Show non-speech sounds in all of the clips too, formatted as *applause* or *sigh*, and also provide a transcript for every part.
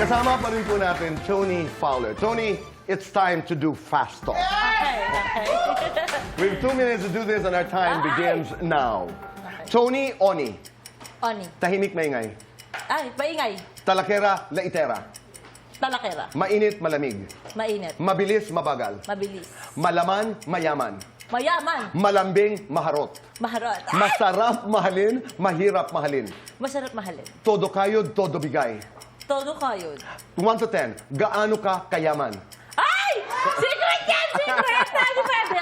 Kasama pa rin po natin Tony Fowler. Tony, it's time to do fast talk. Okay, okay. *laughs* We have two minutes to do this and our time begins now. Tony, Oni. Oni. Tahimik maingay. Ay, maingay. Talakera, laitera. Talakera. Mainit, malamig. Mainit. Mabilis, mabagal. Mabilis. Malaman, mayaman. Mayaman. Malambing, maharot. Maharot. Masarap mahalin, mahirap mahalin. Masarap mahalin. Todo kayod, todo bigay. Todo kayo. 1 to 10, gaano ka kayaman? Ay! Secret yan! Secret! Hindi pwede.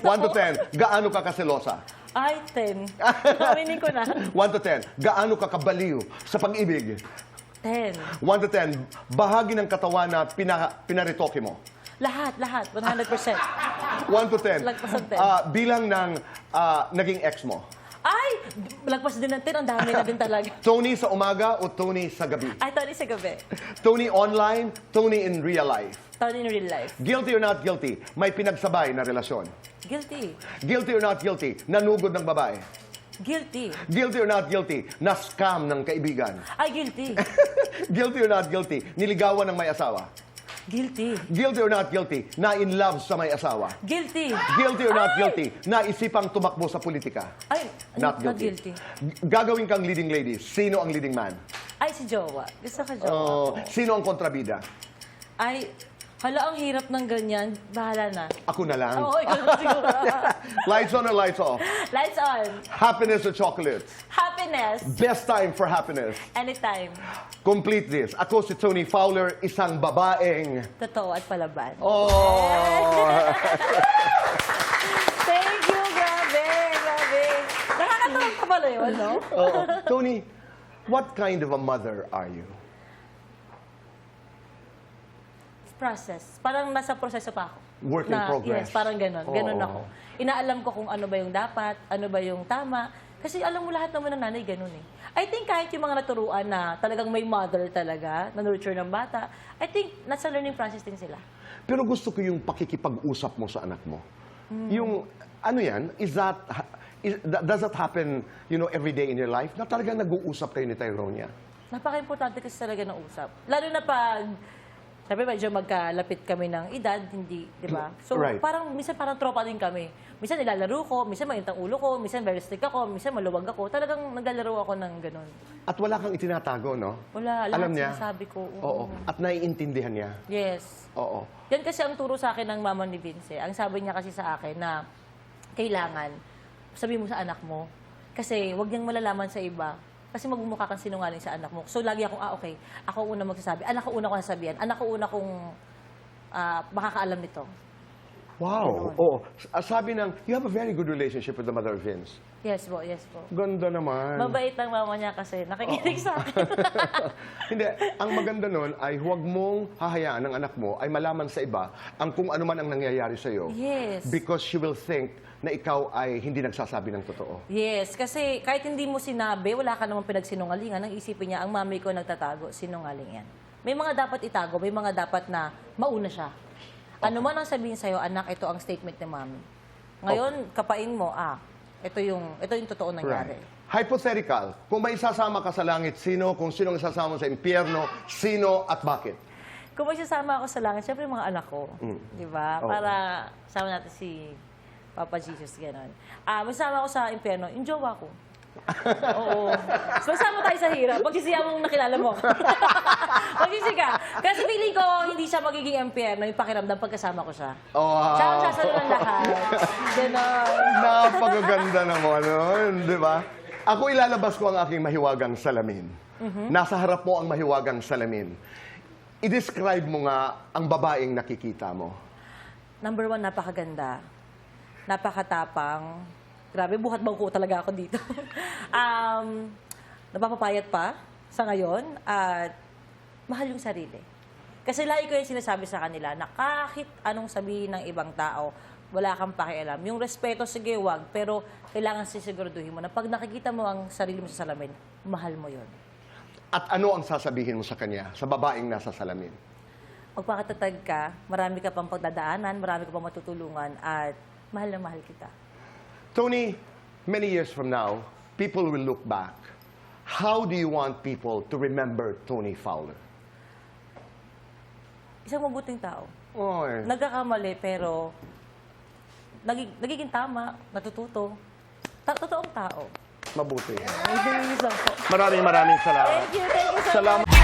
Oh, 1 to 10, gaano ka kaselosa? Ay, 10. Aminin *laughs* ko na. 1 to 10, gaano ka kabaliw sa pag-ibig? 1 10. to 10, bahagi ng katawan na pina, pinaritoke mo. Lahat, lahat. 100%. 1 to 10, Lagpas ng 10. ah, bilang ng ah, naging ex mo. Lagpas din 10. Ang dami na din talaga. *laughs* Tony sa umaga o Tony sa gabi? Ay, Tony sa gabi. Tony online, Tony in real life. Tony in real life. Guilty or not guilty, may pinagsabay na relasyon. Guilty. Guilty or not guilty, nanugod ng babae. Guilty. Guilty or not guilty, na-scam ng kaibigan. Ay, guilty. *laughs* guilty or not guilty, niligawan ng may asawa. Guilty. Guilty or not guilty, na in love sa may asawa. Guilty. Guilty or not guilty, na isipang tumakbo sa politika. Ay, Not guilty. G- Gagawin kang leading lady, sino ang leading man? Ay, si Jowa. Gusto ko Jowa. Oh, sino ang kontrabida? Ay, hala, ang hirap ng ganyan. Bahala na. Ako na lang. Oo, ikaw na siguro. *laughs* lights on or lights off? Lights on. Happiness or chocolates? Happiness. Best time for happiness. Anytime. Complete this. Ako si Tony Fowler, isang babaeng... Totoo at palaban. Oh! *laughs* Thank you, grabe, grabe. Nakakatawa pa pala yun, no? Oo. Tony, what kind of a mother are you? Process. Parang nasa proseso pa ako. Work in progress. Yes, parang. Ganon Oo. ako. Inaalam ko kung ano ba yung dapat, ano ba yung tama. Kasi alam mo lahat naman ng nanay ganon eh. I think kahit yung mga naturuan na talagang may mother talaga, na nurture ng bata, I think nasa learning process din sila. Pero gusto ko yung pakikipag-usap mo sa anak mo. Yung, ano yan, is that, is, does that happen, you know, every day in your life? Na talagang nag-uusap kayo ni Tyronia? Napaka-importante kasi talaga ng usap. Lalo na pag, sabi medyo magkalapit kami ng edad, hindi, di ba? So, Right. parang, minsan parang tropa din kami. Minsan nilalaro ko, minsan mainit ang ulo ko, minsan very strict ako, minsan maluwag ako. Talagang naglalaro ako ng ganun. At wala kang itinatago, no? Wala, lahat Alam niya? sinasabi ko. oo. Oo. At naiintindihan niya. Yes. Oo. Yan kasi ang turo sa akin ng mama ni Vince. eh. Ang sabi niya kasi sa akin na kailangan sabi mo sa anak mo kasi wag niyang malalaman sa iba kasi magmumukha kang sinungaling sa anak mo. So lagi ako, ah okay, ako una magsasabi. Anak ko una ko sasabihan. Anak ko una kong ah, makakaalam nito. Wow. Oo. Ah, Sabi ng, you have a very good relationship with the mother of Vince. Yes po, yes po. Ganda naman. Mabait ang mama niya kasi nakikinig sa akin. *laughs* Hindi, ang maganda nun ay huwag mong hahayaan ng anak mo ay malaman sa iba ang kung ano man ang nangyayari sa iyo. Yes. Because she will think na ikaw ay hindi nagsasabi ng totoo. yes, kasi kahit hindi mo sinabi, wala ka namang pinagsinungalingan, ang isipin niya, ang mami ko nagtatago, sinungaling yan. May mga dapat itago, may mga dapat na mauna siya. Ano man ang sabihin sa'yo, anak, ito ang statement ni mami. Ngayon, kapain mo, ah, ito yung, ito yung totoo nangyari. Hypothetical, kung may isasama ka sa langit, sino? Kung sino ang isasama sa impyerno, sino at bakit? Kung may sasama ako sa langit, syempre yung mga anak ko. Di ba? Oo. Para sama natin si Papa Jesus, gano'n. Ah, masama ako sa impyerno, yung jowa ko. Oo. Magsama tayo sa hirap. Magsisiya mong nakilala mo. *laughs* Magsisi ka. Kasi feeling ko, hindi siya magiging impyerno yung pakiramdam pagkasama ko siya. Wow. Siya ang sasalo ng lahat. Ganon. Napakaganda naman nun, di ba? Ako ilalabas ko ang aking mahiwagang salamin. Nasa harap mo ang mahiwagang salamin. I-describe mo nga ang babaeng nakikita mo. Number one, napakaganda. Napakatapang. Grabe, buhat bangko talaga ako dito. *laughs* um, napapapayat pa sa ngayon at mahal yung sarili. Kasi lagi ko yung sinasabi sa kanila na kahit anong sabihin ng ibang tao, wala kang pakialam. Yung respeto, sige, wag. Pero kailangan sisiguraduhin mo na pag nakikita mo ang sarili mo sa salamin, mahal mo yon. At ano ang sasabihin mo sa kanya, sa babaeng nasa salamin? Magpakatatag ka, marami ka pang pagdadaanan, marami ka pang matutulungan, at mahal na mahal kita. Tony, many years from now, people will look back. How do you want people to remember Tony Fowler? isang mabuting tao. Oy. Nagkakamali, pero nagig- nagiging tama, natututo. Ta- totoong tao. Mabuti. Maraming maraming salamat. Thank you, thank you so much. Salamat.